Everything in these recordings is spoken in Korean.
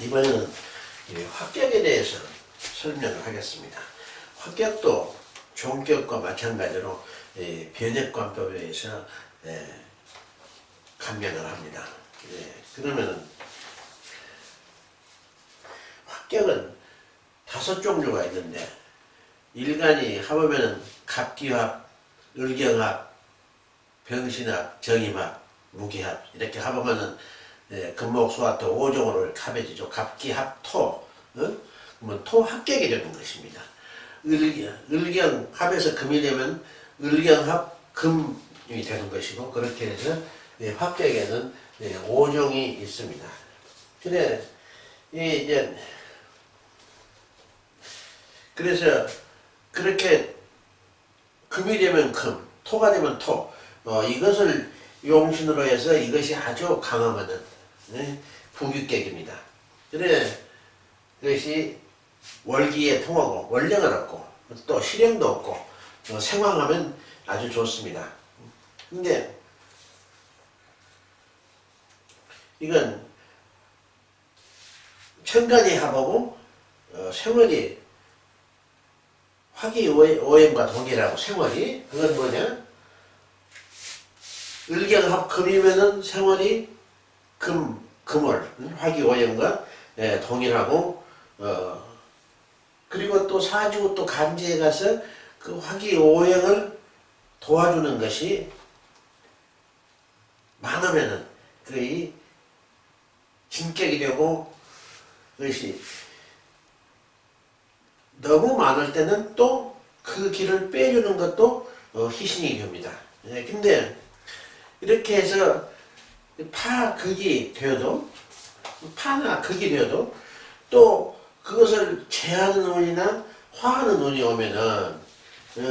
이번에는 이 합격에 대해서 설명을 하겠습니다. 합격도 종격과 마찬가지로 이 변액관법에 의해서 예, 감명을 합니다. 예, 그러면은 합격은 다섯 종류가 있는데 일간이 합하면은 갑기합, 을경합, 병신합, 정임합, 무기합 이렇게 합하면은 예, 금목 수화토 5종으로 합해지죠. 갑기합 토 어? 그러면 토합격이 되는 것입니다. 을경, 을경 합에서 금이 되면 을경합 금이 되는 것이고 그렇게 해서 예, 합격에는 예, 5종이 있습니다. 그래 이 이제 그래서 그렇게 금이 되면 금, 토가 되면 토. 어, 이것을 용신으로 해서 이것이 아주 강하거든. 네? 부규격입니다. 그래, 그것이 월기에 통하고, 원령은 없고, 또 실행도 없고, 어, 생황하면 아주 좋습니다. 근데, 이건 천간이 합하고, 어, 생월이 화기 오염과 동일하고 생월이 그건 뭐냐? 을경합 금이면은 생월이 금 금월 응? 화기 오염과 예, 동일하고 어 그리고 또 사주 또 간지에 가서 그 화기 오염을 도와주는 것이 많으면은 그이 진격이 되고 그것이 너무 많을 때는 또 그 길을 빼주는 것도 어, 희신이 됩니다. 예, 근데 이렇게 해서 파 극이 되어도 파나 극이 되어도 또 그것을 제하는 운이나 화하는 운이 오면은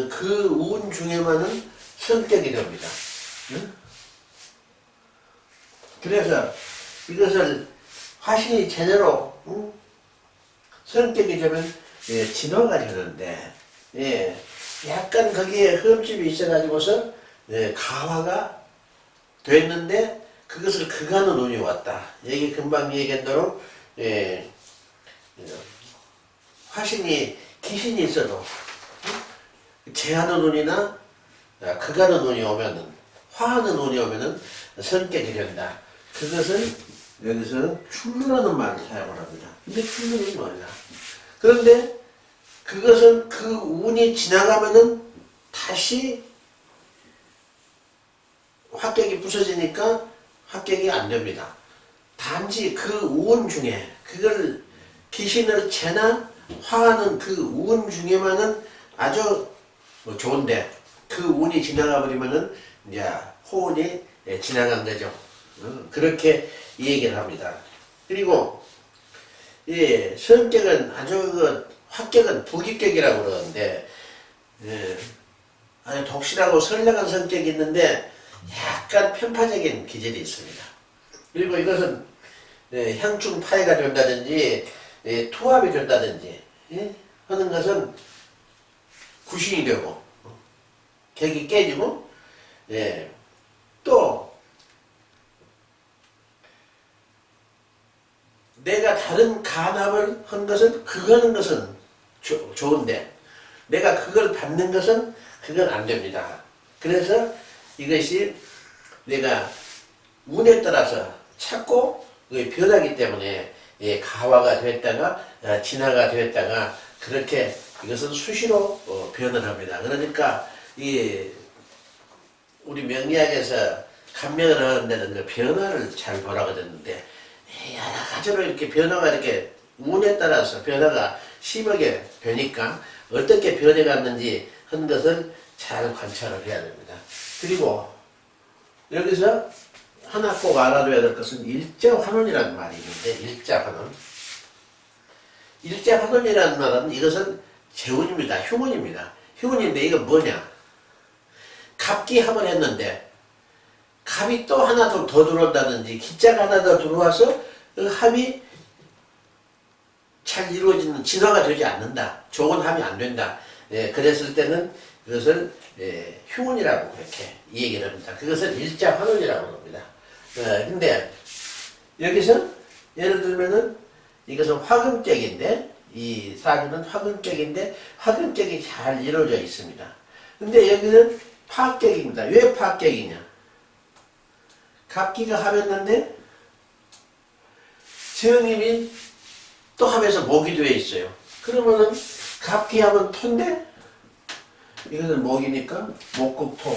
그 운 중에만은 성격이 됩니다. 응? 그래서 이것을 화신이 제대로 응? 성격이 되면 예, 진화가 되는데 예, 약간 거기에 흠집이 있어가지고서 예, 가화가 됐는데 그것을 그가는 운이 왔다. 여기 금방 얘기한 대로 예, 예, 화신이 귀신이 있어도 응? 제하는 운이나 아, 그가는 운이 오면은 화하는 운이 오면은 성격이 된다. 그것을 여기서 출루라는 말을 사용을 합니다. 근데 출루는 뭐냐? 그런데 그것은 그 운이 지나가면은 다시 합격이 부서지니까 합격이 안 됩니다. 단지 그운 중에 그걸 귀신을 채나 화하는 그운 중에만은 아주 뭐 좋은데 그 운이 지나가 버리면은 이제 호운이 예, 지나간 거죠. 어, 그렇게 얘기를 합니다. 그리고 예, 성격은 아주 그 합격은 부기격이라고 그러는데 예, 아주 독실하고 선량한 성격이 있는데 약간 편파적인 기질이 있습니다. 그리고 이것은 예, 향충 파해가 된다든지 예, 투합이 된다든지 예, 하는 것은 구신이 되고 어, 객이 깨지고 예, 또 내가 다른 간합을 한 것은 그거는 것은 조- 좋은데 내가 그걸 받는 것은 그건 안 됩니다. 그래서 이것이 내가 운에 따라서 찾고 그게 변하기 때문에 예, 가화가 됐다가 아, 진화가 됐다가 그렇게 이것은 수시로 어, 변을 합니다. 그러니까 이 우리 명리학에서 감명을 하는 데는 그 변화를 잘 보라고 했는데 예, 여러 가지로 이렇게 변화가 이렇게 운에 따라서 변화가 심하게 되니까 어떻게 변해갔는지 한 것을 잘 관찰을 해야 됩니다. 그리고 여기서 하나 꼭 알아둬야 될 것은 일자 환원이라는 말이 있는데 일자 환원 일자 환원이라는 말은 이것은 재운입니다. 휴문입니다. 휴문인데 이건 뭐냐 갑기합을 했는데 갑이 또 하나 더, 더 들어온다든지 기자가 하나 더 들어와서 그 합이 잘 이루어지는 진화가 되지 않는다. 좋은 합이 안 된다. 예, 그랬을 때는 그것을 예, 휴문이라고 그렇게 이 얘기를 합니다. 그것을 일자 환원이라고 합니다. 어, 근데 여기서 예를 들면은 이것은 화금격인데 이 사주는 화금격인데 화금격이 잘 이루어져 있습니다. 근데 여기는 파격입니다. 왜 파격이냐? 갑기가 합했는데 정임이 또 합해서 목이 되어 있어요. 그러면은 갑기 하면 토인데 이거는 목이니까 목극토,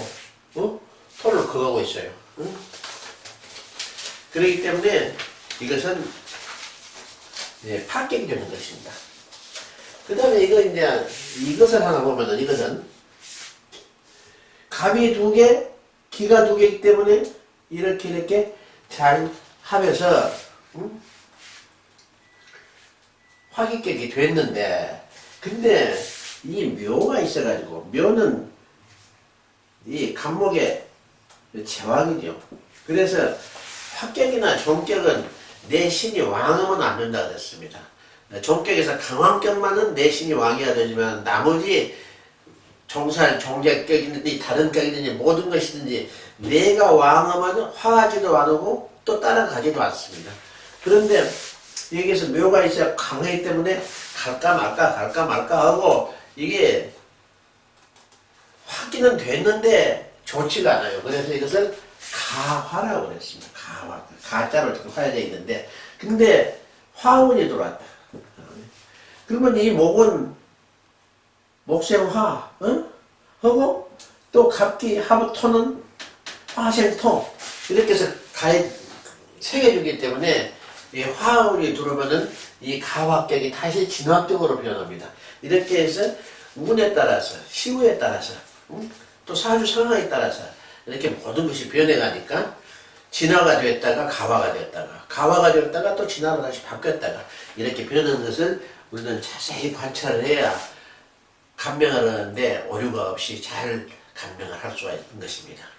어? 토를 그하고 있어요. 응? 그렇기 때문에 이것은 예, 파격이 되는 것입니다. 그 다음에 이거 이제 이것을 하나 보면은 이것은 갑이 두 개, 기가 두 개이기 때문에 이렇게 이렇게 잘 하면서 음? 화기격이 됐는데 근데 이 묘가 있어가지고 묘는 이 간목의 제왕이죠. 그래서 합격이나 종격은 내 신이 왕하면 안 된다 그랬습니다. 종격에서 강왕격만은 내 신이 왕이야 되지만 나머지 종살, 종객격이든지 다른 격이든지 모든 것이든지 내가 왕하면 화하지도 않고 또 따라가지도 않습니다. 그런데 여기서 묘가 있어야 강하기 때문에 갈까 말까 갈까 말까 하고 이게 확기는 됐는데 좋지가 않아요. 그래서 이것을 가화라고 그랬습니다. 가화. 가자로 이렇게 화해되어 있는데 근데 화운이 들어왔다. 그러면 이 목은 목생화, 어? 하고 또 갑기 하부토는 화생토 이렇게 해서 가해 새겨주기 때문에 이 화운이 들어오면은 이 가화격이 다시 진화격으로 변합니다. 이렇게 해서 운에 따라서 시우에 따라서 음? 또 사주 상황에 따라서 이렇게 모든 것이 변해가니까 진화가 됐다가 가화가 됐다가 가화가 됐다가 또 진화로 다시 바뀌었다가 이렇게 변하는 것을 우리는 자세히 관찰을 해야 감명을 하는데 오류가 없이 잘 감명을 할 수가 있는 것입니다.